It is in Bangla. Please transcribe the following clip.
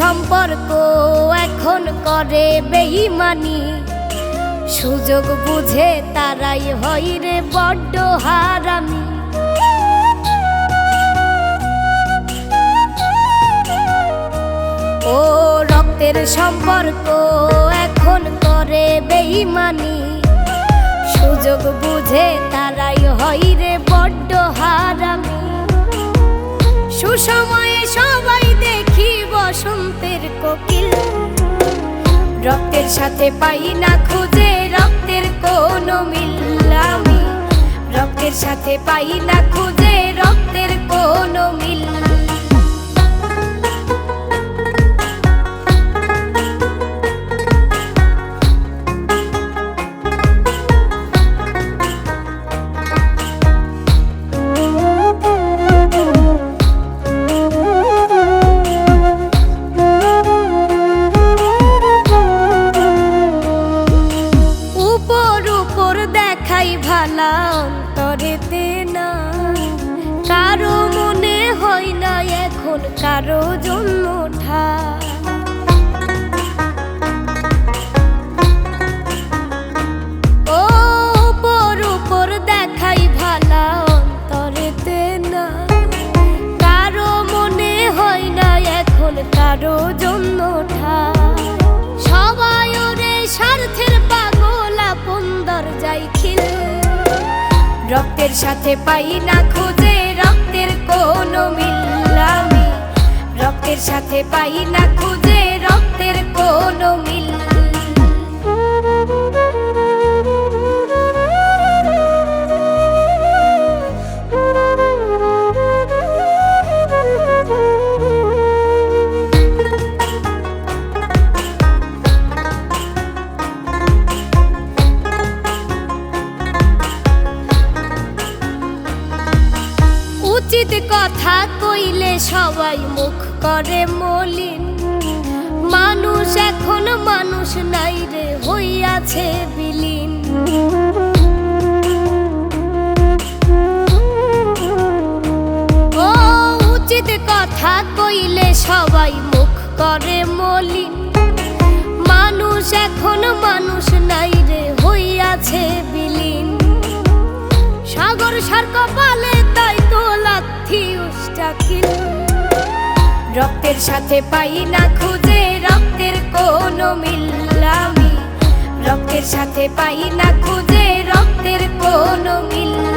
সম্পর্ক এখন করে বেইমানি সুযোগ বুঝে তারাই হয় রে বড্ড হারামি। ও রক্তের সম্পর্ক এখন করে বেইমানি সুযোগ বুঝে তারাই হয় রে বড্ড হারামি। সুসময়ে সবাই রক্তের সাথে পাই না খুঁজে রক্তের কোনো মিল আমি। রক্তের সাথে পাই না খুঁজে ভালা না। কারও মনে হয় না এখন কারও ভালা অন্তরেতে না। কারও মনে হয় না এখন কারও জন্মঠা সবাই রক্তের সাথে পাই না খুঁজে, রক্তের কোনো মিল রক্তের সাথে পাই না খুঁজে, রক্তের কোনো মিল উচিত কথা কইলে সবাই মুখ করে মলিন। মানুষ এখন মানুষ নাই রে, হইয়াছে বিলীন। ও উচিত কথা কইলে সবাই মুখ করে মলিন। মানুষ এখন মানুষ নাই রে, হইয়াছে রক্তের সাথে পাই না খুঁজে, রক্তের কোনো মিল্লামি রক্তের সাথে পাই না খুঁজে, রক্তের কোনো মিল